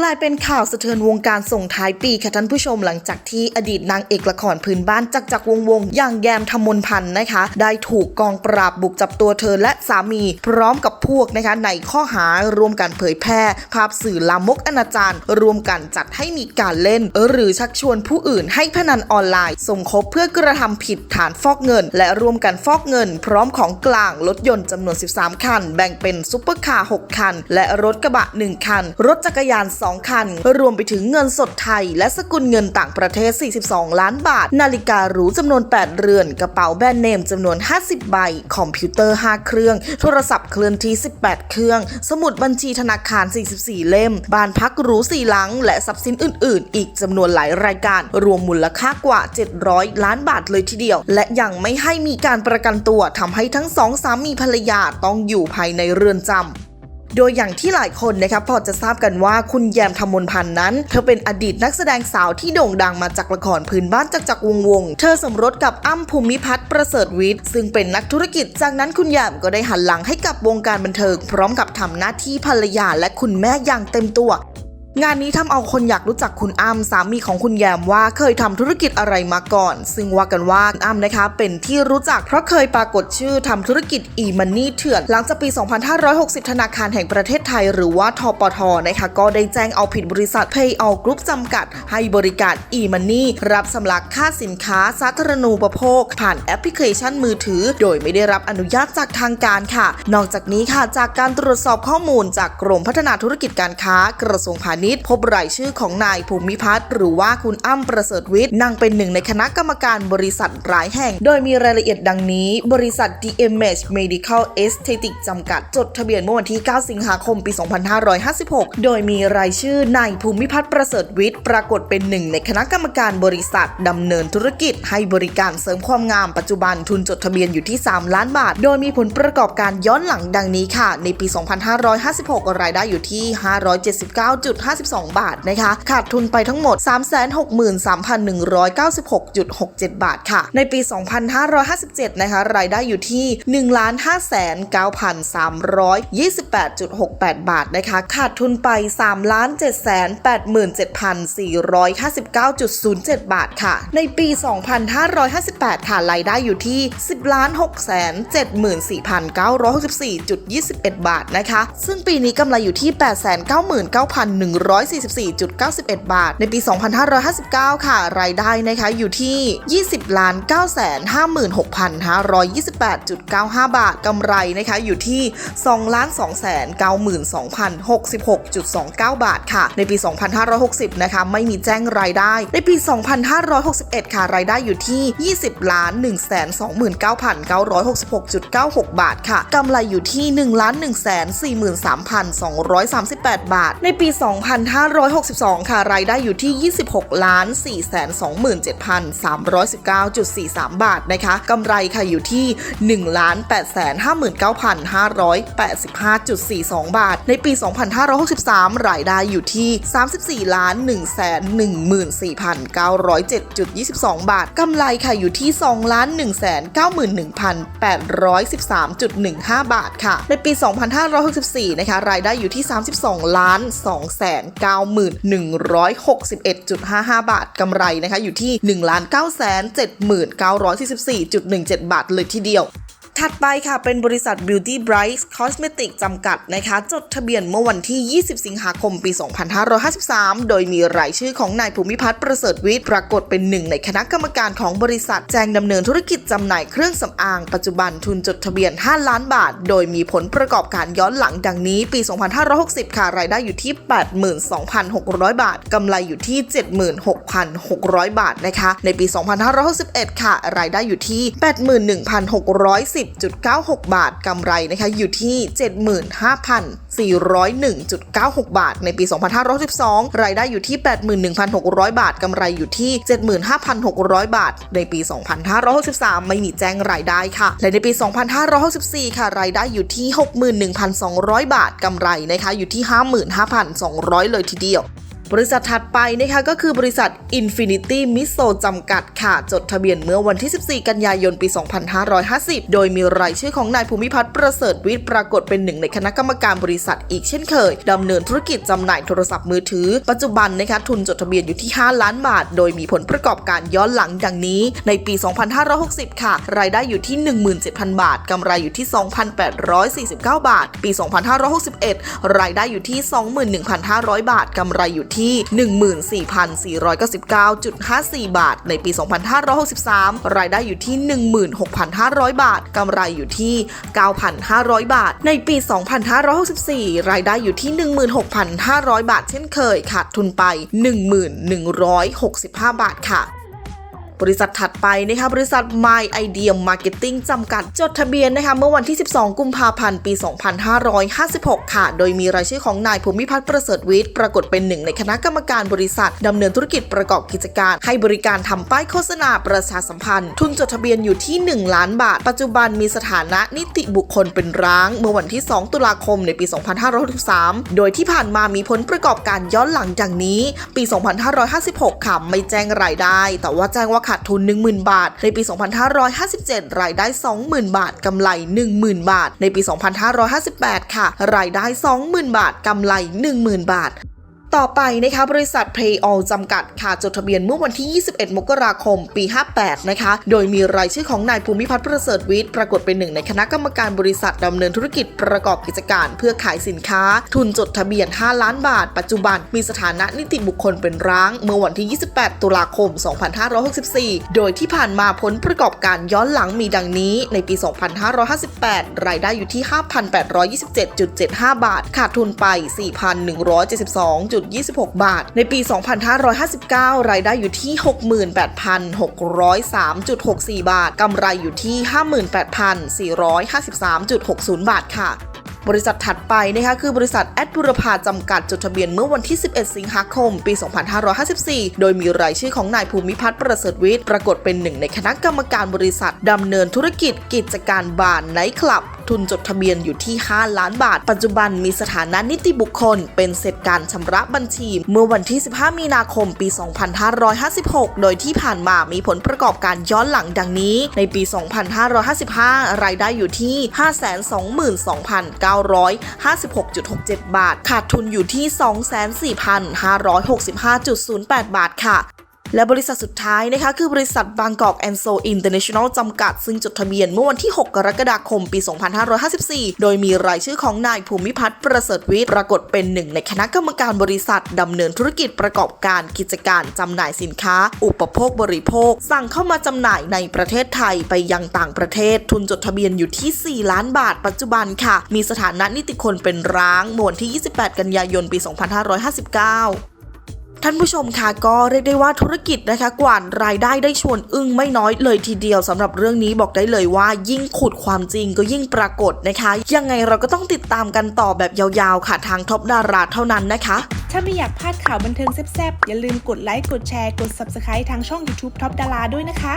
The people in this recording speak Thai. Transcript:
กลายเป็นข่าวสะเทือนวงการส่งท้ายปีค่ะท่านผู้ชมหลังจากที่อดีตนางเอกละครพื้นบ้านจักจักรวงวงอย่างแยมธมนพันธ์นะคะ ได้ถูกกองปราบบุกจับตัวเธอและสามีพร้อมกับพวกนะคะในข้อหาร่วมกันเผยแพร่ ภาพสื่อลามกอนาจารรวมกันจัดให้มีการเล่น หรือชักชวนผู้อื่นให้พนันออนไลน์สมคบเพื่อกระทำผิดฐานฟอกเงิน และร่วมกันฟอกเงิน พร้อมของกลางรถยนต์จำนวน 13 คัน แบ่งเป็นซุปเปอร์คาร์ 6 คัน และรถกระบะ 1 คัน รถจักรยาน 2คัน รวมไปถึงเงินสดไทย และสกุลเงินต่างประเทศ 42 ล้านบาท นาฬิกาหรูจำนวน 8 เรือน กระเป๋าแบรนด์เนมจำนวน 50 ใบ คอมพิวเตอร์ 5 เครื่อง โทรศัพท์เคลื่อนที่ 18 เครื่อง สมุดบัญชีธนาคาร 44 เล่ม บ้านพักหรู4หลัง และทรัพย์สินอื่น ๆ อีกจำนวนหลายรายการ รวมมูลค่ากว่า 700 ล้านบาทเลยทีเดียว และยังไม่ให้มีการประกันตัวทำให้ทั้งสองสามีภรรยาต้องอยู่ภายในเรือนจำ โดยอย่างที่หลายคนนะครับพอจะทราบกันว่าคุณแยมธมนพันธ์นั้น เธอเป็นอดีตนักแสดงสาวที่โด่งดังมาจากละครพื้นบ้านจากจักวงวง เธอสมรสกับอ้ำภูมิพัฒน์ประเสริฐวิทย์ซึ่งเป็นนักธุรกิจ จากนั้นคุณแยมก็ได้หันหลังให้กับวงการบันเทิง พร้อมกับทำหน้าที่ภรรยาและคุณแม่อย่างเต็มตัว งานนี้ทำเอาคนอยากรู้จักคุณอ้ำสามีของคุณแยมว่าเคยทำธุรกิจอะไรมาก่อน ซึ่งว่ากันว่าคุณอ้ำนะคะ เป็นที่รู้จักเพราะเคยปรากฏชื่อทำธุรกิจ e-money เถื่อน หลังจากปี 2560 ธนาคารแห่งประเทศไทย หรือว่าทปทนะคะก็ได้แจ้งเอาผิดบริษัท Payall Group จำกัด ให้บริการ e-money รับสำลักค่าสินค้าสาธารณูปโภค ผ่านแอปพลิเคชันมือถือ โดยไม่ได้รับอนุญาตจากทางการค่ะ นอกจากนี้ค่ะจากการตรวจสอบข้อมูลจากกรมพัฒนาธุรกิจการค้ากระทรวงพาณิชย์พบรายชื่อของนายภูมิพัฒน์หรือว่าคุณอ้ำประเสริฐวิทย์นั่งเป็นหนึ่งในคณะกรรมการบริษัทหลายแห่ง โดยมีรายละเอียดดังนี้ บริษัท DMH Medical Aesthetic จำกัดจดทะเบียนเมื่อวันที่ 9 สิงหาคม ปี 2556 โดยมีรายชื่อนายภูมิพัฒน์ประเสริฐวิทย์ปรากฏเป็นหนึ่งในคณะกรรมการบริษัทดำเนินธุรกิจ ให้บริการเสริมความงามปัจจุบันทุนจดทะเบียนอยู่ที่ 3 ล้านบาท โดยมีผลประกอบการย้อนหลังดังนี้ค่ะ ในปี 2556 รายได้อยู่ที่ 579.5 579.52 บาทนะคะ ขาดทุนไปทั้งหมด 363,196.67 บาทค่ะ ในปี 2557 นะคะ รายได้อยู่ที่ 1 5 9 328.68 บาทนะคะ ขาดทุนไป 3,787,459.07 บาทค่ะ ในปี 2558 ค่ะ รายได้อยู่ที่ 10,674,964.21 บาทนะคะ ซึ่งปีนี้กำไรอยู่ที่ 899,100 144.91 บาท ในปี 2559 ค่ะ รายได้นะคะอยู่ที่ 20ล้าน956,528.95 บาท กำไรนะคะอยู่ที่2ล้าน292,062.29 บาทค่ะ ในปี 2560 นะคะ ไม่มีแจ้งรายได้ ในปี 2561 ค่ะ รายได้อยู่ที่ 20ล้าน129,966.96 บาทค่ะ กำไรอยู่ที่1ล้าน143,238 บาท ในปี2562 ค่ะ รายได้อยู่ที่ 26 ล้าน 427,319.43 บาทนะคะ กำไรค่ะอยู่ที่ 1 ล้าน 859,585.42 บาท ในปี 2563 รายได้อยู่ที่ 34 ล้าน 114,907.22 บาท กำไรค่ะอยู่ที่ 2 ล้าน 191,813.15 บาทค่ะ ในปี 2564 นะคะ รายได้อยู่ที่ 32 ล้าน 2 0 0 1,9161.55 บาทกำไรนะคะอยู่ที่1ล้าน979,944.17 บาทเลยทีเดียว ถัดไปค่ะเป็นบริษัท Beauty Bright Cosmetic จำกัดนะคะจดทะเบียนเมื่อวันที่ 20 สิงหาคมปี 2553 โดยมีรายชื่อของนายภูมิพัฒน์ประเสริฐวิทย์ปรากฏเป็นหนึ่งในคณะกรรมการของบริษัทแจงดำเนินธุรกิจจำหน่ายเครื่องสำอาง ปัจจุบันทุนจดทะเบียน 5 ล้านบาท โดยมีผลประกอบการย้อนหลังดังนี้ปี 2560 ค่ะรายได้อยู่ที่ 82,600 บาทกำไรอยู่ที่ 76,600 บาทนะคะในปี 2561 ค่ะ รายได้อยู่ที่ 81,610 10.96 บาทกำไรนะคะอยู่ที่ 75,401.96 บาท ในปี 2512รายได้อยู่ที่ 81,600 บาทกำไรอยู่ที่ 75,600 บาท ในปี 2563 ไม่มีแจ้งรายได้ค่ะ และในปี 2564 ค่ะ รายได้อยู่ที่ 61,200 บาทกำไรนะคะอยู่ที่ 55,200 เลยทีเดียว บริษัทถัดไปนะคะก็คือบริษัท Infinity m i s o จำกัดค่ะ จดทะเบียนเมื่อวันที่ 14 กันยายนปี 2550 โดยมีรายชื่อของนายภูมิพัฒน์ประเสริฐวิทย์ปรากฏเป็นหนึ่งในคณะกรรมการบริษัทอีกเช่นเคยดำเนินธุรกิจจำหน่ายโทรศัพท์มือถือ ปัจจุบันนะคะทุนจดทะเบียนอยู่ที่ 5 ล้านบาท โดยมีผลประกอบการย้อนหลังดังนี้ ในปี 2560 ค่ะ รายได้อยู่ที่ 17,000 บาทกำไรอยู่ที่ 2,849 บาท ปี 2561 รายได้อยู่ที่ 21,500 บาทกำไรอยู่ที่ที่ 14,499.54 บาท ในปี 2563 รายได้อยู่ที่ 16,500 บาท กำไรอยู่ที่ 9,500 บาท ในปี 2564 รายได้อยู่ที่ 16,500 บาท เช่นเคยขาดทุนไป 1165 บาทค่ะ บริษัทถัดไปนะคะบริษัท My Idea Marketing จำกัดจดทะเบียนนะคะเมื่อวันที่ 12 กุมภาพันธ์ ปี 2556 ค่ะ โดยมีรายชื่อของนายภูมิพัฒน์ประเสริฐวิทย์ปรากฏเป็นหนึ่งในคณะกรรมการบริษัทดำเนินธุรกิจประกอบกิจการ ให้บริการทำป้ายโฆษณาประชาสัมพันธ์ ทุนจดทะเบียนอยู่ที่ 1 ล้านบาท ปัจจุบันมีสถานะนิติบุคคลเป็นร้าง เมื่อวันที่ 2 ตุลาคมในปี 2563 โดยที่ผ่านมามีผลประกอบการย้อนหลังดังนี้ ปี 2556 ค่ะ ไม่แจ้งรายได้ แต่ว่าแจ้งว่าขาดทุน 10,000 บาท ในปี 2557 รายได้ 20,000 บาทกำไร 10,000 บาท ในปี 2558 ค่ะ รายได้ 20,000 บาทกำไร 10,000 บาท ต่อไปนะคะบริษัท Play All จำกัดค่ะจดทะเบียนเมื่อวันที่ 21 มกราคม ปี 58 นะคะ โดยมีรายชื่อของนายภูมิพัฒน์ประเสริฐวิทย์ปรากฏเป็นหนึ่งในคณะกรรมการบริษัทดำเนินธุรกิจประกอบกิจการเพื่อขายสินค้า ทุนจดทะเบียน 5 ล้านบาท ปัจจุบันมีสถานะนิติบุคคลเป็นร้าง เมื่อวันที่ 28 ตุลาคม 2564 โดยที่ผ่านมาผลประกอบการย้อนหลังมีดังนี้ ในปี 2558 รายได้อยู่ที่ 5,827.75 บาท ขาดทุนไป 4,172 26 บาท ในปี 2559 รายได้อยู่ที่ 68,603.64 บาท กำไรอยู่ที่ 58,453.60 บาทค่ะบริษัทถัดไปนะคะคือบริษัทแอดบุรพาจำกัดจดทะเบียนเมื่อวันที่ 11 สิงหาคม ปี 2554 โดยมีรายชื่อของนายภูมิพัฒน์ประเสริฐวิทย์ปรากฏเป็นหนึ่งในคณะกรรมการบริษัทดำเนินธุรกิจกิจการบาร์ไนท์คลับ ทุนจดทะเบียนอยู่ที่ 5 ล้านบาท ปัจจุบันมีสถานะนิติบุคคล เป็นเสร็จการชำระบัญชี เมื่อวันที่ 15 มีนาคม ปี 2556 โดยที่ผ่านมามีผลประกอบการย้อนหลังดังนี้ ในปี 2555 รายได้อยู่ที่ 522,956.67 บาท ขาดทุนอยู่ที่ 24,565.08 บาทค่ะ และบริษัทสุดท้ายนะคะคือบริษัทบางกอกแอนโซอินเตอร์เนชั่นแนลจำกัด ซึ่งจดทะเบียนเมื่อวันที่ 6 กรกฎาคมปี 2554 โดยมีรายชื่อของนายภูมิพัฒน์ประเสริฐวิทย์ปรากฏเป็นหนึ่งในคณะกรรมการบริษัทดำเนินธุรกิจประกอบการกิจการจำหน่ายสินค้า อุปโภคบริโภค สั่งเข้ามาจำหน่ายในประเทศไทยไปยังต่างประเทศ ทุนจดทะเบียนอยู่ที่ 4 ล้านบาท ปัจจุบันค่ะ มีสถานะนิติคนเป็นร้างเมื่อวันที่ 28 กันยายนปี 2559 ท่านผู้ชมคะก็เรียกได้ว่าธุรกิจนะคะกว่ารายได้ได้ชวนอึ้งไม่น้อยเลยทีเดียวสำหรับเรื่องนี้บอกได้เลยว่า ยิ่งขุดความจริงก็ยิ่งปรากฏนะคะ ยังไงเราก็ต้องติดตามกันต่อแบบยาวๆ ค่ะทางท็อปดาราเท่านั้นนะคะ ถ้าไม่อยากพลาดข่าวบันเทิงแซ่บๆ อย่าลืมกดไลค์กดแชร์กด Subscribe ทางช่อง YouTube ท็อปดาราด้วยนะคะ